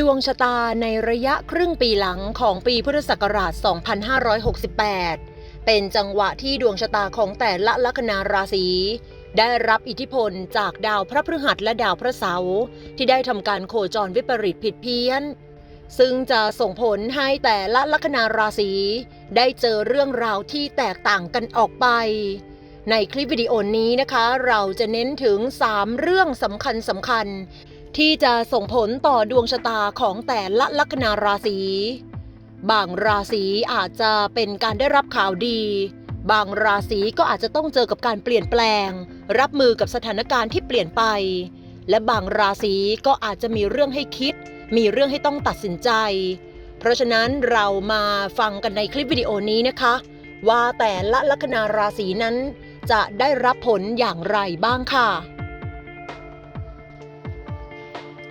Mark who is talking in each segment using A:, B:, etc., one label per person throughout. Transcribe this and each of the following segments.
A: ดวงชะตาในระยะครึ่งปีหลังของปีพุทธศักราช 2568 เป็นจังหวะที่ดวงชะตาของแต่ละลัคนาราศีได้รับอิทธิพลจากดาวพระพฤหัสและดาวพระเสาร์ที่ได้ทำการโคจรวิปริตผิดเพี้ยน ซึ่งจะส่งผลให้แต่ละลัคนาราศีได้เจอเรื่องราวที่แตกต่างกันออกไป ในคลิปวิดีโอนี้นะคะ เราจะเน้นถึง 3 เรื่องสำคัญสำคัญ ที่จะส่งผลต่อดวงชะตาของแต่ละลัคนาราศี บางราศีอาจจะเป็นการได้รับข่าวดี บางราศีก็อาจจะต้องเจอกับการเปลี่ยนแปลง รับมือกับสถานการณ์ที่เปลี่ยนไป และบางราศีก็อาจจะมีเรื่องให้คิด มีเรื่องให้ต้องตัดสินใจ เพราะฉะนั้นเรามาฟังกันในคลิปวิดีโอนี้นะคะ ว่าแต่ละลัคนาราศีนั้นจะได้รับผลอย่างไรบ้างค่ะ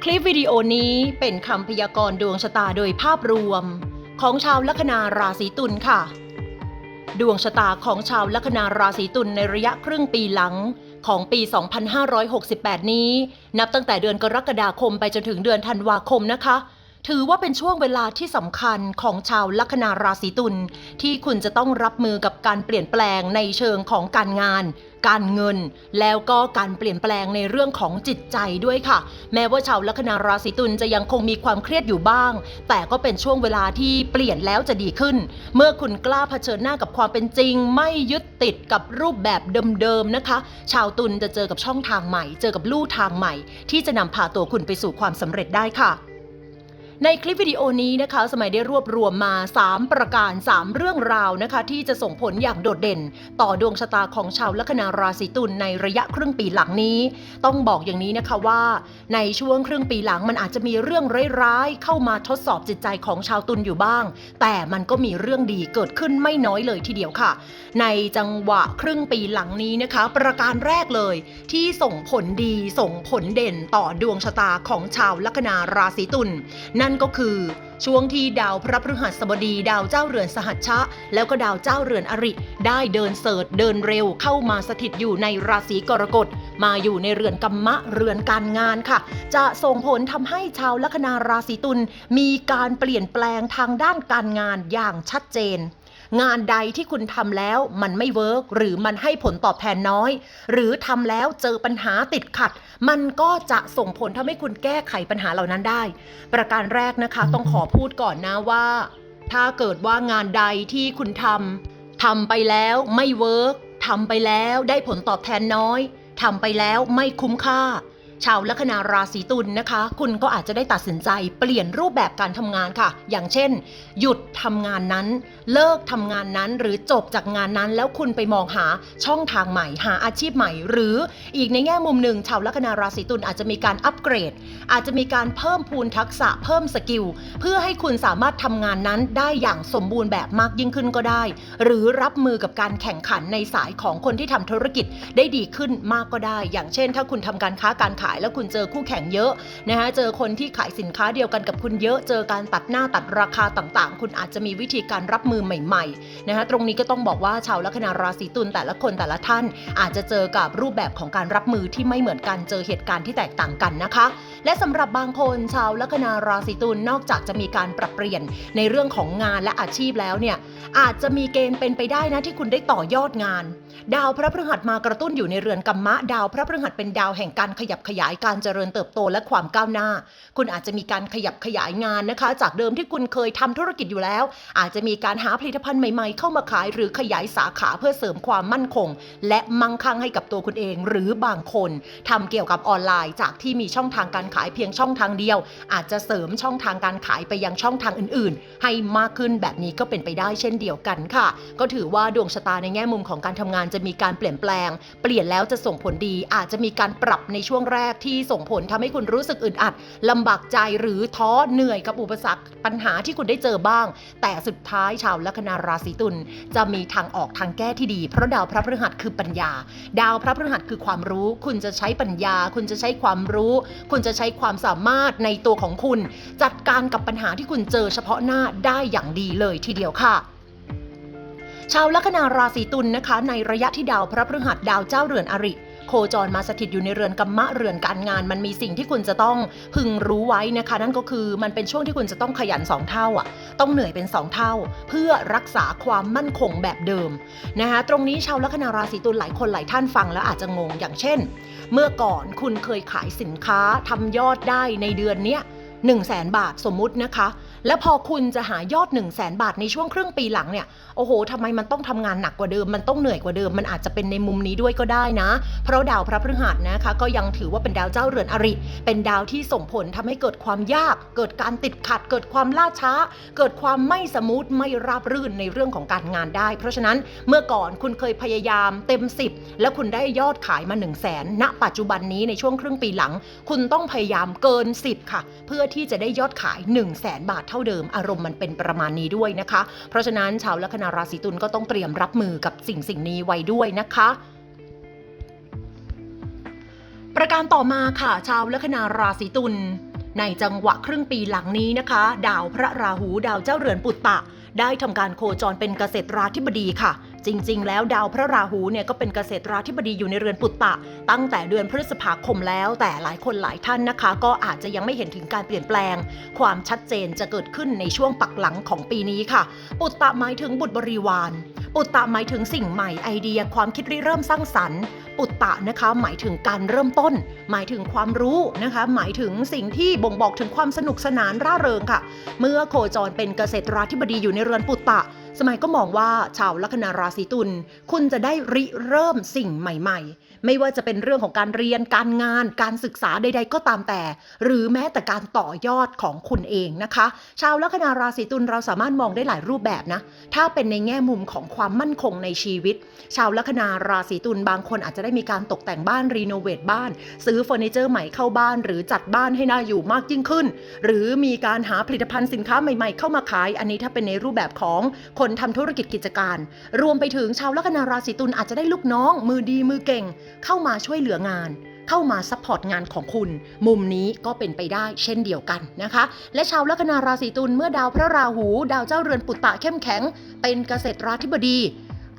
A: คลิปวิดีโอนี้เป็นคำพยากรณ์ดวงชะตาโดยภาพรวม ของชาวลัคนาราศีตุลค่ะ ดวงชะตาของชาวลัคนาราศีตุลในระยะครึ่งปีหลังของปี 2568 นี้ นับตั้งแต่เดือนกรกฎาคมไปจนถึงเดือนธันวาคมนะคะ ถือว่าเป็นช่วงเวลาที่สำคัญของชาวลัคนาราศีตุลที่คุณจะต้องรับมือกับการเปลี่ยนแปลงในเชิงของการงาน การเงิน แล้วก็การเปลี่ยนแปลงในเรื่องของจิตใจด้วยค่ะ แม้ว่าชาวลัคนาราศีตุลจะยังคงมีความเครียดอยู่บ้าง แต่ก็เป็นช่วงเวลาที่เปลี่ยนแล้วจะดีขึ้น เมื่อคุณกล้าเผชิญหน้ากับความเป็นจริง ไม่ยึดติดกับรูปแบบเดิมๆนะคะ ชาวตุลจะเจอกับช่องทางใหม่ เจอกับลู่ทางใหม่ ที่จะนำพาตัวคุณไปสู่ความสำเร็จได้ค่ะ ในคลิปวิดีโอนี้นะคะ สมัยได้รวบรวมมา 3 ประการ 3 เรื่องราวนะคะ ที่จะส่งผลอย่างโดดเด่น ต่อดวงชะตาของชาวลัคนาราศีตุลในระยะครึ่งปีหลังนี้ ต้องบอกอย่างนี้นะคะว่า ในช่วงครึ่งปีหลังมันอาจจะมีเรื่องร้ายๆเข้ามาทดสอบจิตใจของชาวตุลอยู่บ้าง แต่มันก็มีเรื่องดีเกิดขึ้นไม่น้อยเลยทีเดียวค่ะ ในจังหวะครึ่งปีหลังนี้นะคะ ประการแรกเลย ที่ส่งผลดีส่งผลเด่นต่อดวงชะตาของชาวลัคนาราศีตุลนั่นก็คือ ช่วงที่ดาวพระพฤหัสบดี ดาวเจ้าเรือนสหัชชะ แล้วก็ดาวเจ้าเรือนอริ ได้เดินเสิร์ชเดินเร็วเข้ามาสถิตอยู่ในราศีกรกฎ มาอยู่ในเรือนกัมมะเรือนการงานค่ะ จะส่งผลทำให้ชาวลัคนาราศีตุลมีการเปลี่ยนแปลงทางด้านการงานอย่างชัดเจน งานใดที่คุณทำแล้วมันไม่เวิร์กหรือมันให้ผลตอบแทนน้อย หรือทำแล้วเจอปัญหาติดขัด มันก็จะส่งผลทำให้คุณแก้ไขปัญหาเหล่านั้นได้ ประการแรกนะคะต้องขอพูดก่อนนะว่า ถ้าเกิดว่างานใดที่คุณทำทำไปแล้วไม่เวิร์กทำไปแล้วได้ผลตอบแทนน้อยทำไปแล้วไม่คุ้มค่า ชาวลัคนาราศีตุลนะคะ คุณก็อาจจะได้ตัดสินใจเปลี่ยนรูปแบบการทำงานค่ะ อย่างเช่น หยุดทำงานนั้น เลิกทำงานนั้นหรือจบจากงานนั้น แล้วคุณไปมองหาช่องทางใหม่ หาอาชีพใหม่ หรืออีกในแง่มุมหนึ่งชาวลัคนาราศีตุลอาจจะมีการอัปเกรด อาจจะมีการเพิ่มพูนทักษะเพิ่มสกิลเพื่อให้คุณสามารถทำงานนั้นได้อย่างสมบูรณ์แบบมากยิ่งขึ้นก็ได้ หรือรับมือกับการแข่งขันในสายของคนที่ทำธุรกิจได้ดีขึ้นมากก็ได้ อย่างเช่น ถ้าคุณทำการค้าการขายแล้วคุณเจอคู่แข่งเยอะนะคะเจอคนที่ขายสินค้าเดียวกันกับคุณเยอะ เจอการตัดหน้าตัดราคาต่างๆ คุณอาจจะมีวิธีการรับมือใหม่ๆนะคะตรงนี้ก็ต้องบอกว่าชาวลัคนาราศีตุลแต่ละคนแต่ละท่าน อาจจะเจอกับรูปแบบของการรับมือที่ไม่เหมือนกันเจอเหตุการณ์ที่แตกต่างกันนะคะ และสำหรับบางคนชาวลัคนาราศีตุลนอกจากจะมีการปรับเปลี่ยนในเรื่องของงานและอาชีพแล้วเนี่ยอาจจะมีเกณฑ์เป็นไปได้นะที่คุณได้ต่อยอดงาน ดาวพระพฤหัสมากระตุ้นอยู่ในเรือนกัมมะ ดาวพระพฤหัสเป็นดาวแห่งการขยับขยายการเจริญเติบโตและความก้าวหน้า คุณอาจจะมีการขยับขยายงานนะคะ จากเดิมที่คุณเคยทำธุรกิจอยู่แล้ว อาจจะมีการหาผลิตภัณฑ์ใหม่ๆ เข้ามาขายหรือขยายสาขาเพื่อเสริมความมั่นคง และมั่งคั่งให้กับตัวคุณเอง หรือบางคนทำเกี่ยวกับออนไลน์จากที่มีช่องทางการขายเพียงช่องทางเดียว อาจจะเสริมช่องทางการขายไปยังช่องทางอื่น ๆ ให้มากขึ้นแบบนี้ก็เป็นไปได้เช่นเดียวกันค่ะ ก็ถือว่าดวงชะตาในแง่มุมของการทำงานจะมีการเปลี่ยนแปลง เปลี่ยนแล้วจะส่งผลดี อาจจะมีการปรับในช่วงแรกที่ส่งผลทำให้คุณรู้สึกอึดอัดลำบากใจหรือท้อเหนื่อยกับอุปสรรคปัญหาที่คุณได้เจอบ้าง แต่สุดท้ายชาวลัคนาราศีตุลจะมีทางออกทางแก้ที่ดี เพราะดาวพระพฤหัสคือปัญญา ดาวพระพฤหัสคือความรู้ คุณจะใช้ปัญญา คุณจะใช้ความรู้ คุณจะใช้ช้ความสามารถในตัวของคุณ จัดการกับปัญหาที่คุณเจอเฉพาะหน้าได้อย่างดีเลยทีเดียวค่ะชาวลัคนาราศีตุลนะคะ ในระยะที่ดาวพระพฤหัสดาวเจ้าเรือนอริ คจรมาสถิตอยู่ในเรือนกัมมะเรือนการงาน มันมีสิ่งที่คุณจะต้องพึงรู้ไว้นะคะ นั่นก็คือมันเป็นช่วงที่คุณจะต้องขยันสองเท่าอะต้องเหนื่อยเป็นสองเท่า เพื่อรักษาความมั่นคงแบบเดิมนะคะตรงนี้ชาวลัคนาราศีตุลหลายคนหลายท่านฟังแล้วอาจจะงงอย่างเช่น เมื่อก่อนคุณเคยขายสินค้าทำยอดได้ในเดือนเนี้ย1 0 0 0 0แบาทสมมุตินะคะ แล้วพอคุณจะหายอด 1 0 0 0 0แบาทในช่วงครึ่งปีหลังเนี่ย โอ้โหทำไมมันต้องทำงานหนักกว่าเดิม มันต้องเหนื่อยกว่าเดิม มันอาจจะเป็นในมุมนี้ด้วยก็ได้นะ เพราะดาวพระพฤหัสนะคะ ก็ยังถือว่าเป็นดาวเจ้าเรือนอริ เป็นดาวที่ส่งผลทำให้เกิดความยาก เกิดการติดขัด เกิดความล่าช้า เกิดความไม่สมูท ไม่ราบรื่นในเรื่องของการงานได้ เพราะฉะนั้นเมื่อก่อนคุณเคยพยายามเต็ม 10 แล้วคุณได้ยอดขายมา 1 0 0 0 0แสนณปัจจุบันนี้ในช่วงครึ่งปีหลัง คุณต้องพยายามเกิน 10 ค่ะ เพื่อที่จะได้ยอดขาย 1 0 0 0 0แสนบาทท่าเดิม อารมณ์มันเป็นประมาณนี้ด้วยนะคะ เพราะฉะนั้นชาวลัคนาราศีตุลก็ต้องเตรียมรับมือกับสิ่งสิ่งนี้ไว้ด้วยนะคะประการต่อมาค่ะ ชาวลัคนาราศีตุลในจังหวะครึ่งปีหลังนี้นะคะ ดาวพระราหูดาวเจ้าเรือนปุตตะ ได้ทำการโคจรเป็นเกษตราธิบดีค่ะ จริง ๆ แล้วดาวพระราหูเนี่ยก็เป็นเกษตราธิบดีอยู่ในเรือนปุตตะ ตั้งแต่เดือนพฤษภาคมแล้ว แต่หลายคนหลายท่านนะคะ ก็อาจจะยังไม่เห็นถึงการเปลี่ยนแปลง ความชัดเจนจะเกิดขึ้นในช่วงปักหลังของปีนี้ค่ะ ปุตตะหมายถึงบุตรบริวาร ปุตตะหมายถึงสิ่งใหม่ไอเดียความคิดริเริ่มสร้างสรรค์ปุตตะนะคะหมายถึงการเริ่มต้น หมายถึงความรู้นะคะ หมายถึงสิ่งที่บ่งบอกถึงความสนุกสนานร่าเริงค่ะ เมื่อโคจรเป็นเกษตราธิบดีอยู่ในเรือนปุตตะ สมัยก็มองว่าชาวลัคนาราศีตุลคุณจะได้ริเริ่มสิ่งใหม่ ๆ ไม่ว่าจะเป็นเรื่องของการเรียนการงาน การศึกษาใด ๆ ก็ตามแต่ หรือแม้แต่การต่อยอดของคุณเองนะคะ ชาวลัคนาราศีตุลเราสามารถมองได้หลายรูปแบบนะ ถ้าเป็นในแง่มุมของความมั่นคงในชีวิต ชาวลัคนาราศีตุลบางคนอาจจะได้มีการตกแต่งบ้านรีโนเวทบ้าน ซื้อเฟอร์นิเจอร์ใหม่เข้าบ้าน หรือจัดบ้านให้น่าอยู่มากยิ่งขึ้น หรือมีการหาผลิตภัณฑ์สินค้าใหม่ ๆ เข้ามาขาย อันนี้ถ้าเป็นในรูปแบบของคนทำธุรกิจกิจการ รวมไปถึงชาวลัคนาราศีตุลอาจจะได้ลูกน้อง มือดีมือเก่งเข้ามาช่วยเหลืองาน เข้ามาซัพพอร์ตงานของคุณ มุมนี้ก็เป็นไปได้เช่นเดียวกันนะคะ และชาวลัคนาราศีตุลเมื่อดาวพระราหู ดาวเจ้าเรือนปุตตะเข้มแข็ง เป็นเกษตราธิบดี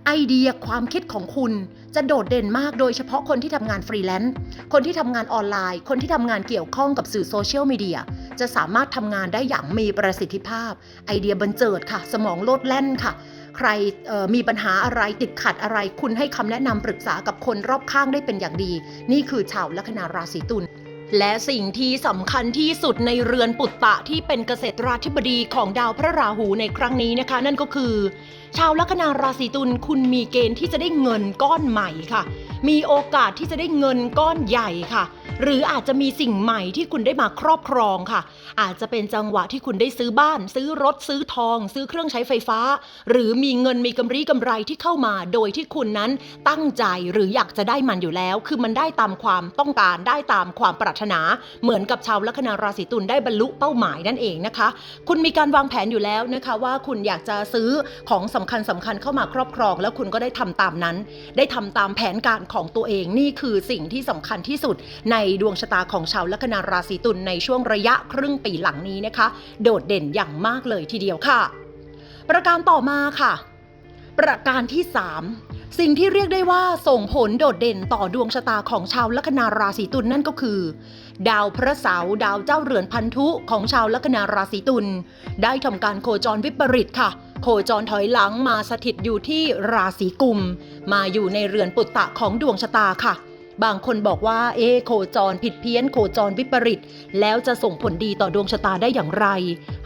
A: ไอเดียความคิดของคุณจะโดดเด่นมากโดยเฉพาะคนที่ทำงานฟรีแลนซ์ คนที่ทำงานออนไลน์ คนที่ทำงานเกี่ยวข้องกับสื่อโซเชียลมีเดีย จะสามารถทำงานได้อย่างมีประสิทธิภาพ ไอเดียบันเจิดค่ะ สมองโลดแล่นค่ะ ใครมีปัญหาอะไรติดขัดอะไร คุณให้คำแนะนำปรึกษากับคนรอบข้างได้เป็นอย่างดี นี่คือชาวลัคนาราศีตุลและสิ่งที่สำคัญที่สุดในเรือนปุตตะที่เป็นเกษตราธิบดีของดาวพระราหูในครั้งนี้นะคะ นั่นก็คือ ชาวลัคนาราศีตุลคุณมีเกณฑ์ที่จะได้เงินก้อนใหม่ค่ะ มีโอกาสที่จะได้เงินก้อนใหญ่ค่ะ หรืออาจจะมีสิ่งใหม่ที่คุณได้มาครอบครองค่ะ อาจจะเป็นจังหวะที่คุณได้ซื้อบ้าน ซื้อรถซื้อทอง ซื้อเครื่องใช้ไฟฟ้า หรือมีเงินมีกำไรกำไรที่เข้ามา โดยที่คุณนั้นตั้งใจหรืออยากจะได้มันอยู่แล้ว คือมันได้ตามความต้องการได้ตามความปรารถนา เหมือนกับชาวลัคนาราศีตุลได้บรรลุเป้าหมายนั่นเองนะคะ คุณมีการวางแผนอยู่แล้วนะคะว่าคุณอยากจะซื้อของสำคัญสำคัญเข้ามาครอบครอง แล้วคุณก็ได้ทำตามนั้น ได้ทำตามแผนการของตัวเองนี่คือสิ่งที่สำคัญที่สุด ในดวงชะตาของชาวลัคนาราศีตุลในช่วงระยะครึ่งปีหลังนี้นะคะ โดดเด่นอย่างมากเลยทีเดียวค่ะ ประการต่อมาค่ะ ประการที่ 3 สิ่งที่เรียกได้ว่าส่งผลโดดเด่นต่อดวงชะตาของชาวลัคนาราศีตุลนั่นก็คือ ดาวพระเสาร์ดาวเจ้าเรือนพันธุของชาวลัคนาราศีตุลได้ทำการโคจรวิปริตค่ะ โคจรถอยหลังมาสถิตอยู่ที่ราศีกุม มาอยู่ในเรือนปุตตะของดวงชะตาค่ะ บางคนบอกว่า เอโคจรผิดเพี้ยนโคจรวิปริต แล้วจะส่งผลดีต่อดวงชะตาได้อย่างไร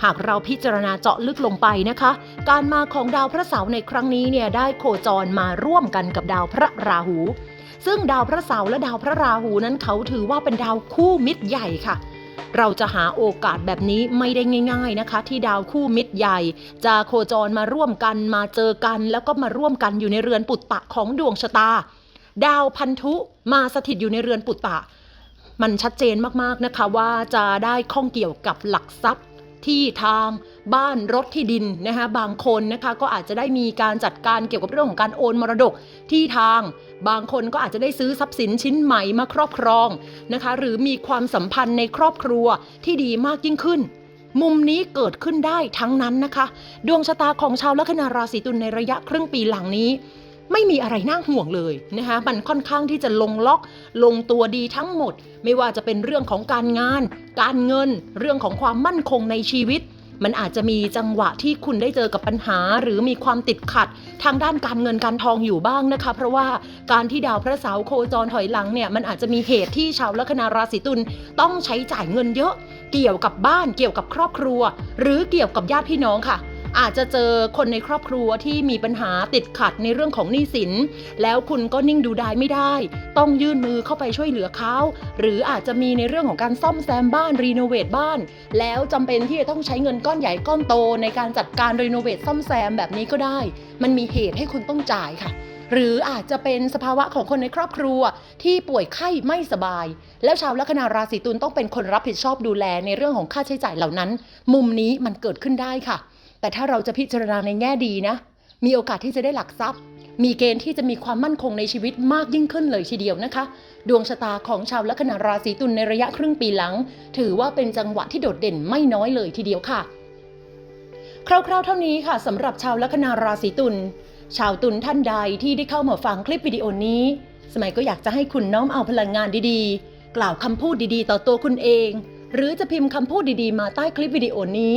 A: หากเราพิจารณาเจาะลึกลงไปนะคะ การมาของดาวพระเสาร์ในครั้งนี้เนี่ยได้โคจรมาร่วมกันกับดาวพระราหู ซึ่งดาวพระเสาร์และดาวพระราหูนั้นเขาถือว่าเป็นดาวคู่มิตรใหญ่ค่ะเราจะหาโอกาสแบบนี้ไม่ได้ง่าย ๆนะคะ ที่ดาวคู่มิตรใหญ่ จะโคจรมาร่วมกันมาเจอกัน แล้วก็มาร่วมกันอยู่ในเรือนปุตตะของดวงชะตา ดาวพันธุมาสถิตอยู่ในเรือนปุตตะ มันชัดเจนมากๆนะคะว่าจะได้ข้องเกี่ยวกับหลักทรัพย์ที่ทางบ้านรถที่ดินนะคะบางคนนะคะก็อาจจะได้มีการจัดการเกี่ยวกับเรื่องของการโอนมรดกที่ทาง บางคนก็อาจจะได้ซื้อทรัพย์สินชิ้นใหม่มาครอบครองนะคะหรือมีความสัมพันธ์ในครอบครัวที่ดีมากยิ่งขึ้น มุมนี้เกิดขึ้นได้ทั้งนั้นนะคะ ดวงชะตาของชาวลัคนาราศีตุลในระยะครึ่งปีหลังนี้ ไม่มีอะไรน่าห่วงเลยนะคะมันค่อนข้างที่จะลงล็อกลงตัวดีทั้งหมด ไม่ว่าจะเป็นเรื่องของการงาน การเงิน เรื่องของความมั่นคงในชีวิต มันอาจจะมีจังหวะที่คุณได้เจอกับปัญหา หรือมีความติดขัด ทางด้านการเงินการทองอยู่บ้างนะคะ เพราะว่าการที่ดาวพระเสาร์โคจรถอยหลังเนี่ยมันอาจจะมีเหตุที่ชาวลัคนาราศีตุลต้องใช้จ่ายเงินเยอะ เกี่ยวกับบ้านเกี่ยวกับครอบครัว หรือเกี่ยวกับญาติพี่น้องค่ะ อาจจะเจอคนในครอบครัวที่มีปัญหาติดขัดในเรื่องของหนี้สิน แล้วคุณก็นิ่งดูดายไม่ได้ ต้องยื่นมือเข้าไปช่วยเหลือเขา หรืออาจจะมีในเรื่องของการซ่อมแซมบ้านรีโนเวทบ้าน แล้วจำเป็นที่จะต้องใช้เงินก้อนใหญ่ก้อนโต ในการจัดการรีโนเวทซ่อมแซมแบบนี้ก็ได้ มันมีเหตุให้คุณต้องจ่ายค่ะหรืออาจจะเป็นสภาวะของคนในครอบครัวที่ป่วยไข้ไม่สบาย แล้วชาวลัคนาราศีตุลต้องเป็นคนรับผิดชอบดูแลในเรื่องของค่าใช้จ่ายเหล่านั้น มุมนี้มันเกิดขึ้นได้ค่ะ แต่ถ้าเราจะพิจารณาในแง่ดีนะ มีโอกาสที่จะได้หลักทรัพย์ มีเกณฑ์ที่จะมีความมั่นคงในชีวิตมากยิ่งขึ้นเลยทีเดียวนะคะ ดวงชะตาของชาวลัคนาราศีตุลในระยะครึ่งปีหลัง ถือว่าเป็นจังหวะที่โดดเด่นไม่น้อยเลยทีเดียวค่ะ คร่าวๆ เท่านี้ค่ะสำหรับชาวลัคนาราศีตุลชาวตุลท่านใดที่ได้เข้ามาฟังคลิปวิดีโอนี้ สมัยก็อยากจะให้คุณน้อมเอาพลังงานดีๆ กล่าวคำพูดดีๆ ต่อตัวคุณเอง หรือจะพิมพ์คำพูดดีๆ มาใต้คลิปวิดีโอนี้